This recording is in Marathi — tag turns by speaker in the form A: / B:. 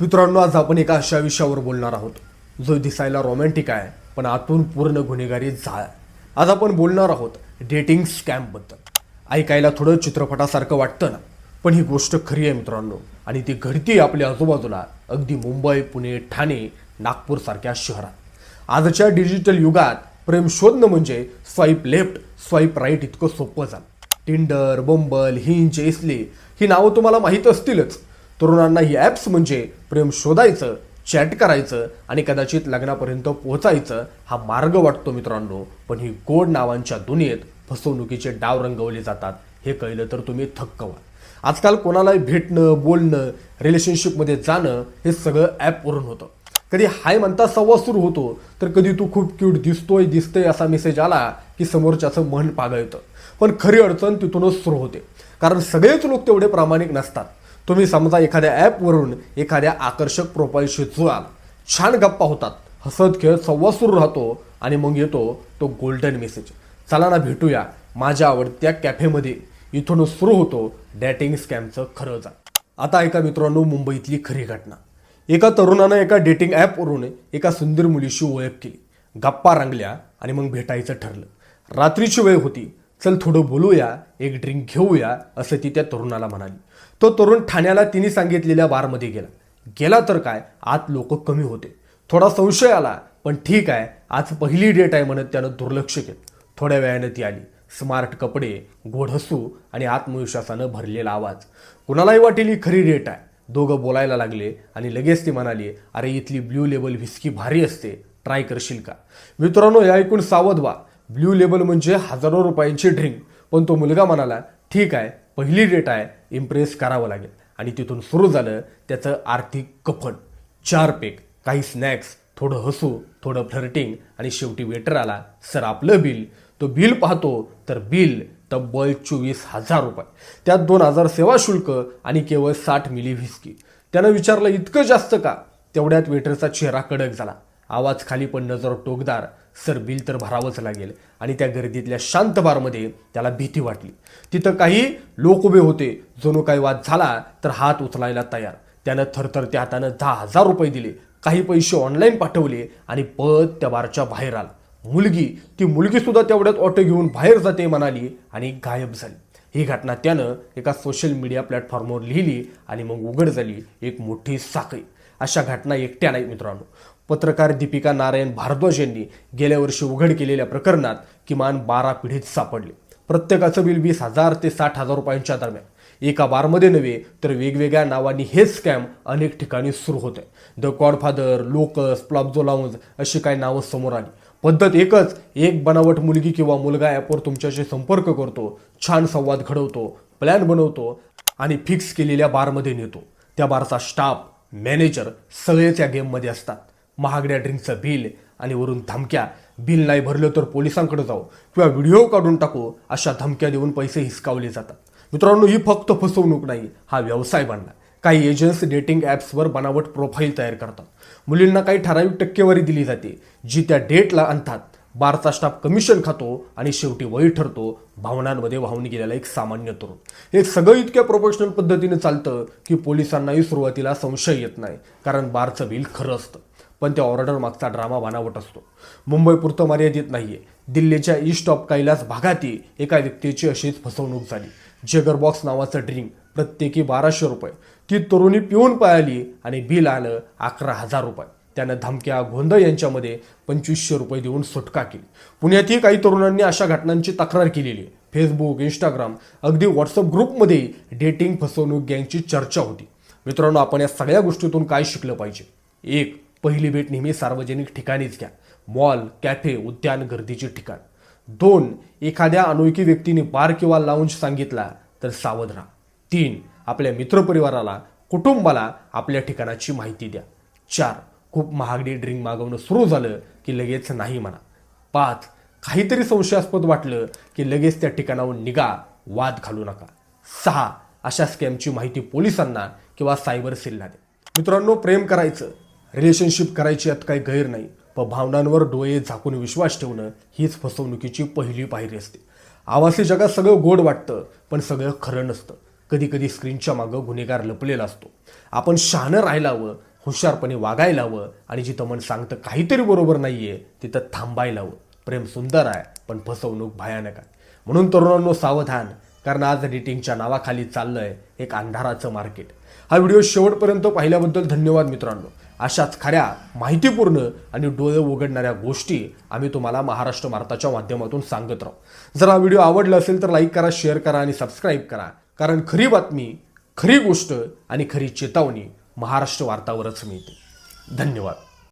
A: मित्रांनो आज आपण एका अशा विषयावर बोलणार आहोत. जो दिसायला रोमॅन्टिक आहे पण आतून पूर्ण गुन्हेगारी झाळ आहे. आज आपण बोलणार आहोत डेटिंग स्कॅमबद्दल ऐकायला थोडं चित्रपटासारखं वाटतं ना? पण ही गोष्ट खरी आहे मित्रांनो आणि ती घडती आपल्या आजूबाजूला अगदी मुंबई पुणे ठाणे नागपूरसारख्या शहरात. आजच्या डिजिटल युगात प्रेम शोधणं म्हणजे स्वाईप लेफ्ट स्वाईप राईट इतकं सोपं झालं. टिंडर बंबल हिंच एसले ही नावं तुम्हाला माहीत असतीलच. तरुणांना ही ॲप्स म्हणजे प्रेम शोधायचं चॅट करायचं आणि कदाचित लग्नापर्यंत पोहोचायचं हा मार्ग वाटतो मित्रांनो. पण ही गोड नावांच्या दुनियेत फसवणुकीचे डाव रंगवले जातात हे कळलं तर तुम्ही थक्क व्हा. आजकाल कोणालाही भेटणं बोलणं रिलेशनशिपमध्ये जाणं हे सगळं ॲपवरून होतं. कधी हाय म्हणता संवाद सुरू होतो तर कधी तू खूप क्यूट दिसतोय दिसतोय असा मेसेज आला की समोरच्याचं मन पागळतं. पण खरी अडचण तिथूनच सुरू होते. कारण सगळेच लोक तेवढे प्रामाणिक नसतात. तुम्ही समजा एखाद्या ॲपवरून एखाद्या आकर्षक प्रोफाईलशी जुळाल छान गप्पा होतात. हसत खेळत संवाद सुरू राहतो आणि मग येतो तो गोल्डन मेसेज चला ना भेटूया माझ्या आवडत्या कॅफेमध्ये इथूनच सुरू होतो डॅटिंग स्कॅमचं खरं जा आता ऐका मित्रांनो मुंबईतली खरी घटना. एका तरुणानं एका डेटिंग ॲपवरून एका सुंदर मुलीशी ओळख केली. गप्पा रंगल्या आणि मग भेटायचं ठरलं. रात्रीची वेळ होती. चल थोडं बोलूया एक ड्रिंक घेऊया असं ती त्या तरुणाला म्हणाली. तो तरुण ठाण्याला तिने सांगितलेल्या बारमध्ये गेला. गेला तर काय? आत लोक कमी होते. थोडा संशय आला पण ठीक आहे आज पहिली डेट आहे म्हणत त्यानं दुर्लक्ष केलं. थोड्या वेळानं ती आली. स्मार्ट कपडे गोड हसू आणि आत्मविश्वासानं भरलेला आवाज. कुणालाही वाटेल ही खरी डेट आहे. दोघं बोलायला लागले आणि लगेच ती म्हणाली अरे इथली ब्ल्यू लेबल व्हिस्की भारी असते. ट्राय करशील का? मित्रांनो हे ऐकून सावध व्हा. ब्ल्यू लेबल म्हणजे हजारो रुपयांची ड्रिंक. पण तो मुलगा म्हणाला ठीक आहे पहिली डेट आहे इम्प्रेस करावं लागेल. आणि तिथून सुरू झालं त्याचं आर्थिक कफन. चार पेक काही स्नॅक्स थोडं हसू थोडं फ्लर्टिंग आणि शेवटी वेटर आला सर आपलं बिल. तो बिल पाहतो तर बिल तब्बल चोवीस हजार रुपये. त्यात दोन हजार सेवा शुल्क आणि केवळ साठ मिली व्हिस्की. त्यानं विचारलं इतकं जास्त का? तेवढ्यात वेटरचा चेहरा कडक झाला. आवाज खाली पण नजर टोकदार सर बिल तर भरावंच लागेल. आणि त्या गर्दीतल्या शांत बारमध्ये त्याला भीती वाटली. तिथं काही लोक उभे होते. जणू काही वाद झाला तर हात उचलायला तयार. त्यानं थरथरत्या हातानं दहा हजार रुपये दिले. काही पैसे ऑनलाईन पाठवले आणि पद त्या बारच्या बाहेर आला. मुलगी ती मुलगीसुद्धा तेवढ्यात ऑटो घेऊन बाहेर जाते म्हणाली आणि गायब झाली. ही घटना त्यानं एका सोशल मीडिया प्लॅटफॉर्मवर लिहिली आणि मग उघड झाली एक मोठी साखळी. अशा घटना एकट्या नाहीत मित्रांनो. पत्रकार दीपिका नारायण भारद्वाज यांनी गेल्या वर्षी उघड केलेल्या प्रकरणात किमान बारा पिढीत सापडले. प्रत्येकाचं बिल वीस हजार ते साठ हजार रुपयांच्या दरम्यान. एका बारमध्ये नव्हे तर वेगवेगळ्या नावांनी हे स्कॅम अनेक ठिकाणी सुरू होते. द गॉडफादर लोकस प्लॉब्झो लाऊंज अशी काही नावं समोर आली. पद्धत एकच एक बनावट मुलगी किंवा मुलगा ॲपवर तुमच्याशी संपर्क करतो छान संवाद घडवतो प्लॅन बनवतो आणि फिक्स केलेल्या बारमध्ये नेतो. त्या बारचा स्टाफ मॅनेजर सगळेच या गेममध्ये असतात. महागड्या ड्रिंकचं बिल आणि वरून धमक्या. बिल नाही भरलं तर पोलिसांकडे जाऊ किंवा व्हिडिओ काढून टाकू अशा धमक्या देऊन पैसे हिसकावले जातात. मित्रांनो ही फक्त फसवणूक नाही हा व्यवसाय बनला. काही एजंट्स डेटिंग ॲप्सवर बनावट प्रोफाईल तयार करतात. मुलींना काही ठराविक टक्केवारी दिली जाते जी त्या डेटला आणतात. बारचा स्टाफ कमिशन खातो आणि शेवटी वही ठरतो. भावनांमध्ये वाहून गेलेला एक सामान्य तरुण. हे सगळं इतक्या प्रोफेशनल पद्धतीने चालतं की पोलिसांनाही सुरुवातीला संशय येत नाही कारण बारचं बिल खरं असतं. पण त्या ऑर्डर मागचा ड्रामा बनावट असतो. मुंबई पुरतं मर्यादित नाही आहे दिल्लीच्या ईस्ट ऑफ कैलास भागातही एका व्यक्तीची अशीच फसवणूक झाली. जेगरबॉक्स नावाचं ड्रिंक प्रत्येकी बाराशे रुपये. ती तरुणी पिऊन पळाली आणि बिल आलं अकरा हजार रुपये. त्यानं धमक्या गोंधळ यांच्यामध्ये पंचवीसशे रुपये देऊन सुटका केली. पुण्यातही काही तरुणांनी अशा घटनांची तक्रार केलेली आहे. फेसबुक इंस्टाग्राम अगदी व्हॉट्सअप ग्रुपमध्ये डेटिंग फसवणूक गँगची चर्चा होती. मित्रांनो आपण या सगळ्या गोष्टीतून काय शिकलं पाहिजे? एक पहिली भेट नेहमी सार्वजनिक ठिकाणीच घ्या. मॉल कॅफे उद्यान गर्दीचे ठिकाण. दोन एखाद्या अनोळखी व्यक्तीने बार किंवा लाऊंज सांगितला तर सावध राहा. तीन आपल्या मित्रपरिवाराला कुटुंबाला आपल्या ठिकाणाची माहिती द्या. चार खूप महागडी ड्रिंक मागवणं सुरू झालं की लगेच नाही म्हणा. पाच काहीतरी संशयास्पद वाटलं की लगेच त्या ठिकाणावर निघा वाद घालू नका. सहा अशा स्कॅमची माहिती पोलिसांना किंवा सायबर सेलला दे मित्रांनो प्रेम करायचं रिलेशनशिप करायची यात काही गैर नाही पण भावनांवर डोळे झाकून विश्वास ठेवणं हीच फसवणुकीची पहिली पायरी असते. आवासी जगात सगळं गोड वाटतं पण सगळं खरं नसतं. कधी कधी स्क्रीनच्या मागं गुन्हेगार लपलेला असतो. आपण शहाणं राहायला हवं हुशारपणे वागायला हवं आणि जिथं मन सांगतं काहीतरी बरोबर नाही आहे तिथं थांबायला हवं प्रेम सुंदर आहे पण फसवणूक भयानक आहे. म्हणून तरुणांनो सावधान कारण आज डेटिंगच्या नावाखाली चाललं आहे एक अंधाराचं मार्केट हा व्हिडिओ शेवटपर्यंत पाहिल्याबद्दल धन्यवाद मित्रांनो. अशाच खऱ्या माहितीपूर्ण आणि डोळे उघडणाऱ्या गोष्टी आम्ही तुम्हाला महाराष्ट्र भारताच्या माध्यमातून सांगत राहू. जर हा व्हिडिओ आवडला असेल तर लाईक करा शेअर करा आणि सबस्क्राईब करा. कारण खरी बातमी खरी गोष्ट आणि खरी चेतावणी महाराष्ट्र वार्तावरच मिळते. धन्यवाद.